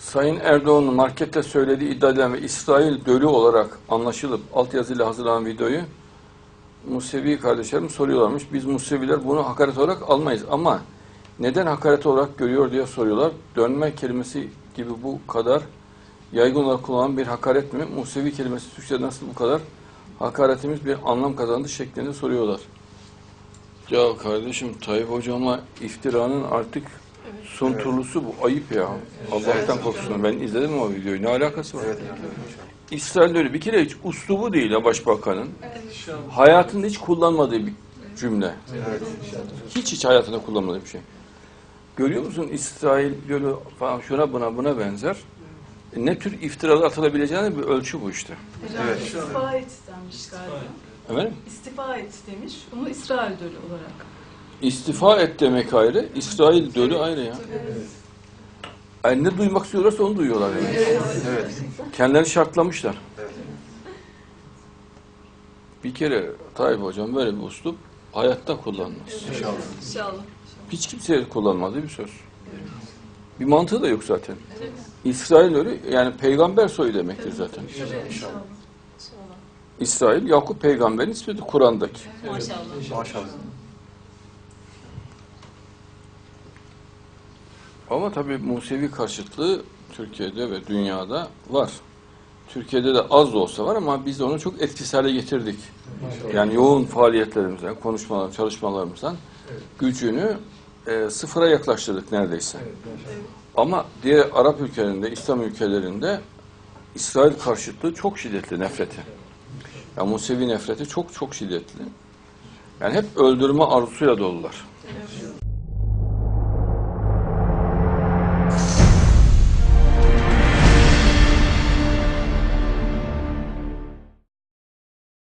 Sayın Erdoğan'ın markette söylediği iddia edilen ve İsrail dölü olarak anlaşılıp altyazıyla hazırlanan videoyu Musevi kardeşlerim soruyorlarmış. Biz Museviler bunu hakaret olarak almayız ama neden hakaret olarak görüyor diye soruyorlar. Dönme kelimesi gibi bu kadar yaygın olarak kullanılan bir hakaret mi? Musevi kelimesi Türkçe'de nasıl bu kadar hakaretimiz bir anlam kazandı şeklinde soruyorlar. Ya kardeşim Tayyip hocama iftiranın artık son turlusu bu. Ayıp ya. Allah'tan korksun. Ben izledim o videoyu. Ne alakası var? İsrail öyle bir kere hiç uslubu değil ya başbakanın. Hayatında hiç kullanmadığı bir cümle. Hiç hiç hayatında kullanmadığı bir şey. Görüyor musun İsrail böyle falan şuna buna buna benzer. E, Ne tür iftiralar atılabileceğini bir ölçü bu işte. Hocam istifa et demiş galiba. Efendim? İstifa et demiş. Bunu İsrail dölü olarak. İstifa et demek ayrı, İsrail dölü ayrı ya. Yani ne duymak istiyorlarsa onu duyuyorlar yani. Evet. Kendilerini şartlamışlar. Bir kere Tayyip Hocam böyle bir uslup hayatta kullanmaz. İnşallah. İnşallah. Hiç kimseye kullanmadığı bir söz. Bir mantığı da yok zaten. İsrail ölü yani peygamber soyu demektir zaten. İnşallah. İsrail Yakup peygamberin ismidir Kur'an'daki. Maşallah. Maşallah. Ama tabii Musevi karşıtlığı Türkiye'de ve dünyada var. Türkiye'de de az da olsa var ama biz onu çok etkisiz hale getirdik. Yani yoğun faaliyetlerimizden, konuşmalar, çalışmalarımızdan gücünü e, sıfıra yaklaştırdık neredeyse. Ama diğer Arap ülkelerinde, İslam ülkelerinde İsrail karşıtlığı çok şiddetli nefreti. Yani Musevi nefreti çok çok şiddetli. Yani hep öldürme arzusuyla dolular.